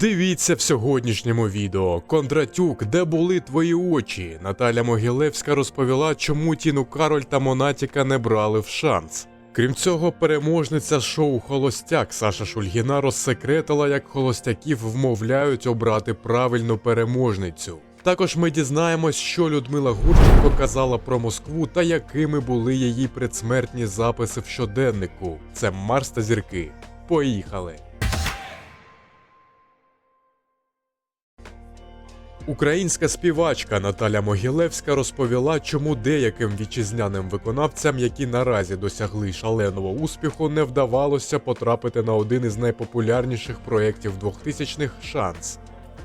Дивіться в сьогоднішньому відео. Кондратюк, де були твої очі? Наталя Могилевська розповіла, чому Тіну Кароль та Монатіка не брали в шанс. Крім цього, переможниця шоу Холостяк Саша Шульгіна розсекретила, як холостяків вмовляють обрати правильну переможницю. Також ми дізнаємось, що Людмила Гурченко казала про Москву та якими були її предсмертні записи в щоденнику. Це Марс та зірки. Поїхали! Українська співачка Наталя Могилевська розповіла, чому деяким вітчизняним виконавцям, які наразі досягли шаленого успіху, не вдавалося потрапити на один із найпопулярніших проєктів 2000-х шанс.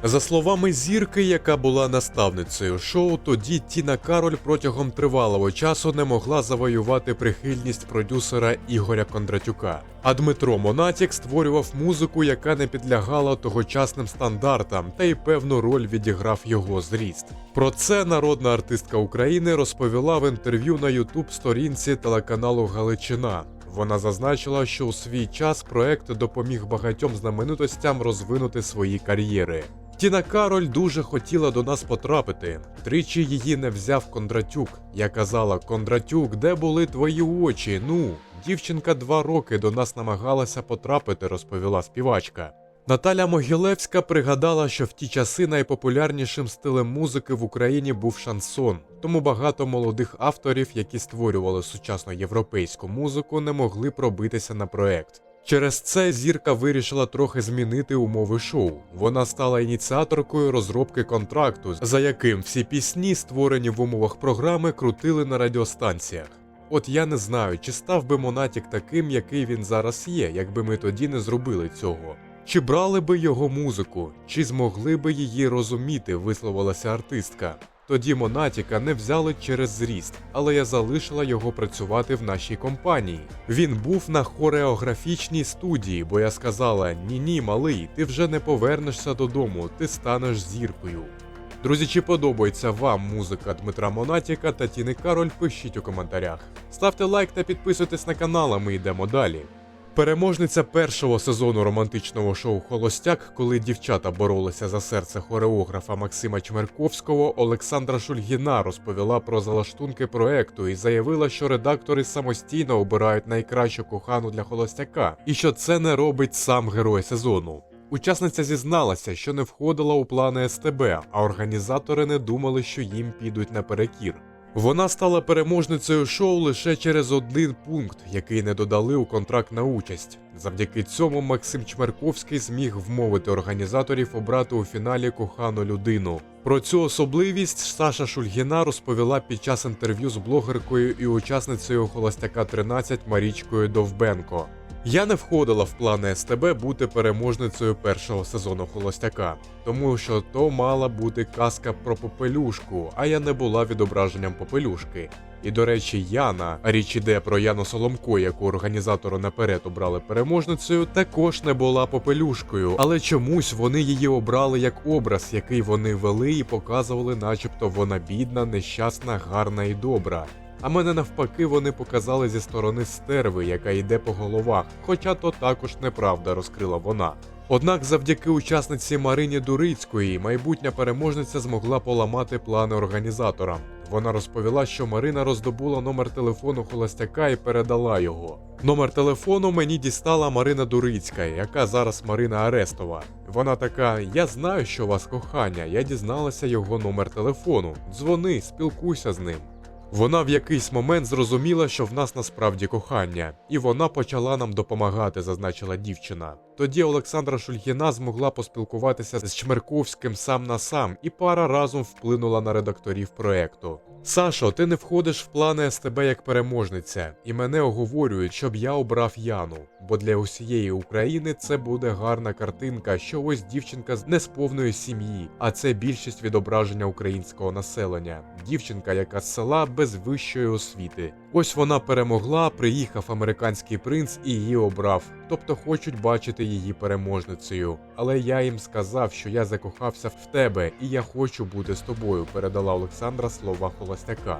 За словами зірки, яка була наставницею шоу, тоді Тіна Кароль протягом тривалого часу не могла завоювати прихильність продюсера Ігоря Кондратюка. А Дмитро Монатік створював музику, яка не підлягала тогочасним стандартам, та й певну роль відіграв його зріст. Про це народна артистка України розповіла в інтерв'ю на ютуб сторінці телеканалу Галичина. Вона зазначила, що у свій час проект допоміг багатьом знаменитостям розвинути свої кар'єри. Тіна Кароль дуже хотіла до нас потрапити. Тричі її не взяв Кондратюк. Я казала: Кондратюк, де були твої очі? Ну, дівчинка два роки до нас намагалася потрапити, розповіла співачка. Наталя Могилевська пригадала, що в ті часи найпопулярнішим стилем музики в Україні був шансон, тому багато молодих авторів, які створювали сучасну європейську музику, не могли пробитися на проект. Через це зірка вирішила трохи змінити умови шоу. Вона стала ініціаторкою розробки контракту, за яким всі пісні, створені в умовах програми, крутили на радіостанціях. От я не знаю, чи став би Монатік таким, який він зараз є, якби ми тоді не зробили цього. Чи брали би його музику, чи змогли би її розуміти, висловилася артистка. Тоді Монатіка не взяли через зріст, але я залишила його працювати в нашій компанії. Він був на хореографічній студії, бо я сказала: Ні, ні, малий, ти вже не повернешся додому, ти станеш зіркою. Друзі, чи подобається вам музика Дмитра Монатіка та Тіни Кароль? Пишіть у коментарях. Ставте лайк та підписуйтесь на канал, а ми йдемо далі. Переможниця першого сезону романтичного шоу Холостяк, коли дівчата боролися за серце хореографа Максима Чмерковського, Олександра Шульгіна розповіла про залаштунки проекту і заявила, що редактори самостійно обирають найкращу кохану для холостяка, і що це не робить сам герой сезону. Учасниця зізналася, що не входила у плани СТБ, а організатори не думали, що їм підуть наперекір. Вона стала переможницею шоу лише через один пункт, який не додали у контракт на участь. Завдяки цьому Максим Чмерковський зміг вмовити організаторів обрати у фіналі кохану людину. Про цю особливість Саша Шульгіна розповіла під час інтерв'ю з блогеркою і учасницею Холостяка 13 Марічкою Довбенко. Я не входила в плани СТБ бути переможницею першого сезону Холостяка, тому що то мала бути казка про попелюшку, а я не була відображенням попелюшки. І до речі, Яна, річ іде про Яну Соломко, яку організатори наперед обрали переможницею, також не була попелюшкою, але чомусь вони її обрали як образ, який вони вели і показували, начебто вона бідна, нещасна, гарна і добра. А мене навпаки вони показали зі сторони стерви, яка йде по головах, хоча то також неправда розкрила вона. Однак, завдяки учасниці Марині Дурицької, майбутня переможниця змогла поламати плани організаторам. Вона розповіла, що Марина роздобула номер телефону холостяка і передала його. Номер телефону мені дістала Марина Дурицька, яка зараз Марина Арестова. Вона така: Я знаю, що у вас кохання. Я дізналася його номер телефону. Дзвони, спілкуйся з ним. Вона в якийсь момент зрозуміла, що в нас насправді кохання, і вона почала нам допомагати, зазначила дівчина. Тоді Олександра Шульгіна змогла поспілкуватися з Чмерковським сам на сам, і пара разом вплинула на редакторів проекту. Сашо, ти не входиш в плани СТБ як переможниця, і мене оговорюють, щоб я обрав Яну, бо для усієї України це буде гарна картинка, що ось дівчинка з несповної сім'ї, а це більшість відображення українського населення. Дівчинка, яка з села без вищої освіти. Ось вона перемогла, приїхав американський принц і її обрав, тобто хочуть бачити її переможницею. Але я їм сказав, що я закохався в тебе, і я хочу бути з тобою. Передала Олександра слова холостяка.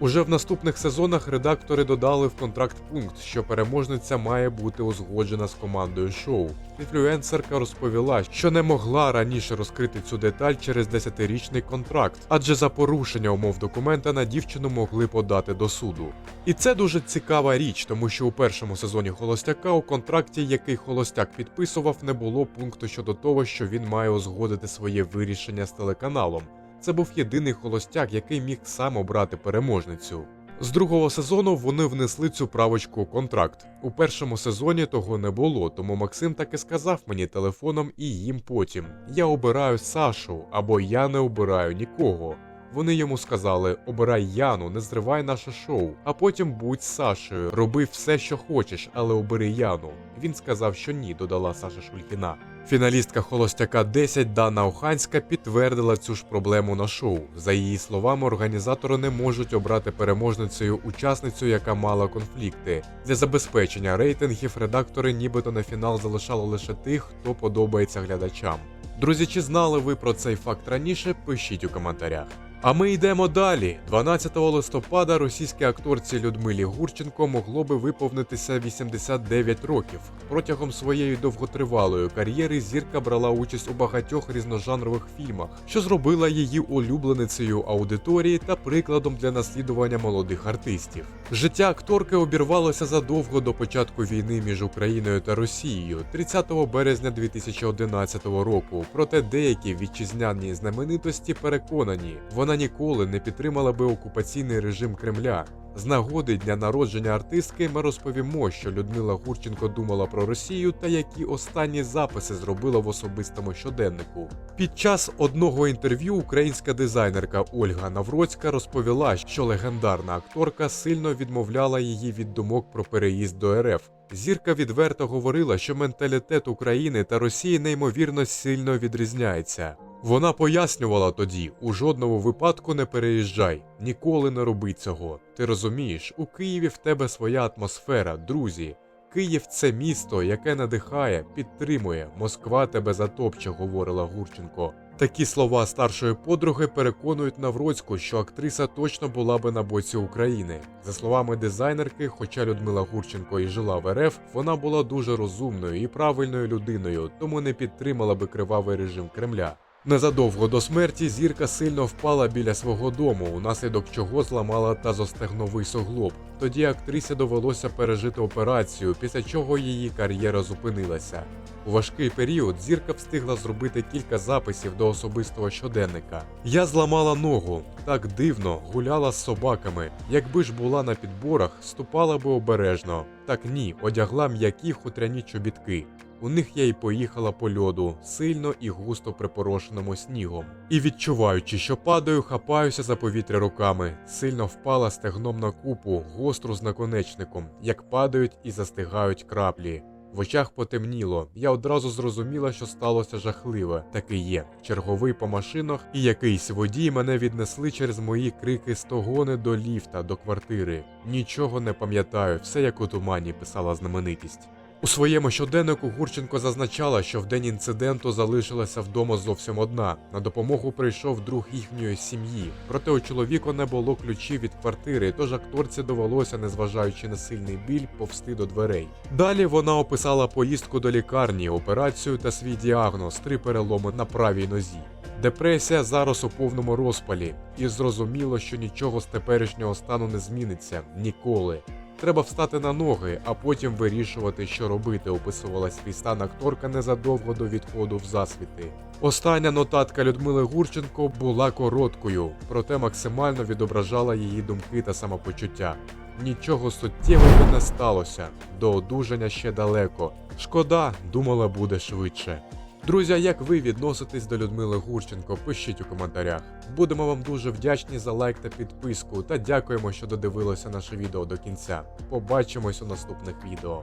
Уже в наступних сезонах редактори додали в контракт пункт, що переможниця має бути узгоджена з командою шоу. Інфлюенсерка розповіла, що не могла раніше розкрити цю деталь через 10-річний контракт, адже за порушення умов документа на дівчину могли подати до суду. І це дуже цікава річ, тому що у першому сезоні Холостяка у контракті, який Холостяк підписував, не було пункту щодо того, що він має узгодити своє вирішення з телеканалом. Це був єдиний холостяк, який міг сам обрати переможницю. З другого сезону вони внесли цю правочку у контракт. У першому сезоні того не було, тому Максим так і сказав мені телефоном і їм потім: Я обираю Сашу або я не обираю нікого. Вони йому сказали: обирай Яну, не зривай наше шоу, а потім будь Сашею, роби все, що хочеш, але обери Яну. Він сказав, що ні, додала Саша Шульгіна. Фіналістка Холостяка 10 Дана Оханська підтвердила цю ж проблему на шоу. За її словами, організатори не можуть обрати переможницею учасницю, яка мала конфлікти. Для забезпечення рейтингів редактори нібито на фінал залишали лише тих, хто подобається глядачам. Друзі, чи знали ви про цей факт раніше? Пишіть у коментарях. А ми йдемо далі. 12 листопада російській акторці Людмилі Гурченко могло би виповнитися 89 років. Протягом своєї довготривалої кар'єри зірка брала участь у багатьох різножанрових фільмах, що зробила її улюбленицею аудиторії та прикладом для наслідування молодих артистів. Життя акторки обірвалося задовго до початку війни між Україною та Росією 30 березня 2011 року. Проте деякі вітчизняні знаменитості переконані, вона ніколи не підтримала би окупаційний режим Кремля. З нагоди дня народження артистки ми розповімо, що Людмила Гурченко думала про Росію та які останні записи зробила в особистому щоденнику. Під час одного інтерв'ю українська дизайнерка Ольга Навроцька розповіла, що легендарна акторка сильно відмовляла її від думок про переїзд до РФ. Зірка відверто говорила, що менталітет України та Росії неймовірно сильно відрізняється. Вона пояснювала тоді: у жодному випадку не переїжджай, ніколи не роби цього. Ти розумієш, у Києві в тебе своя атмосфера, друзі. Київ це місто, яке надихає, підтримує. Москва тебе затопче, говорила Гурченко. Такі слова старшої подруги переконують Навроцьку, що актриса точно була би на боці України. За словами дизайнерки, хоча Людмила Гурченко і жила в РФ, вона була дуже розумною і правильною людиною, тому не підтримала би кривавий режим Кремля. Незадовго до смерті зірка сильно впала біля свого дому, унаслідок чого зламала тазостегновий суглоб. Тоді актрисі довелося пережити операцію, після чого її кар'єра зупинилася. У важкий період зірка встигла зробити кілька записів до особистого щоденника. Я зламала ногу, так дивно, гуляла з собаками. Якби ж була на підборах, ступала би обережно. Так ні, одягла м'які хутряні чобітки. У них я й поїхала по льоду, сильно і густо припорошеному снігом. І відчуваючи, що падаю, хапаюся за повітря руками. Сильно впала стегном на купу, гостру з наконечником, як падають і застигають краплі. В очах потемніло. Я одразу зрозуміла, що сталося жахливе. Таки є. Черговий по машинах, і якийсь водій мене віднесли через мої крики стогони до ліфта, до квартири. Нічого не пам'ятаю, все як у тумані, писала знаменитість. У своєму щоденнику Гурченко зазначала, що в день інциденту залишилася вдома зовсім одна. На допомогу прийшов друг їхньої сім'ї. Проте у чоловіка не було ключів від квартири, тож акторці довелося, незважаючи на сильний біль, повсти до дверей. Далі вона описала поїздку до лікарні, операцію та свій діагноз, три переломи на правій нозі. Депресія зараз у повному розпалі, і зрозуміло, що нічого з теперішнього стану не зміниться ніколи. Треба встати на ноги, а потім вирішувати, що робити, описувала свій стан акторка незадовго до відходу в засвіти. Остання нотатка Людмили Гурченко була короткою, проте максимально відображала її думки та самопочуття. Нічого суттєвого не сталося, до одужання ще далеко. Шкода, думала, буде швидше. Друзі, як ви відноситесь до Людмили Гурченко? Пишіть у коментарях. Будемо вам дуже вдячні за лайк та підписку, та дякуємо, що додивилися наше відео до кінця. Побачимось у наступних відео.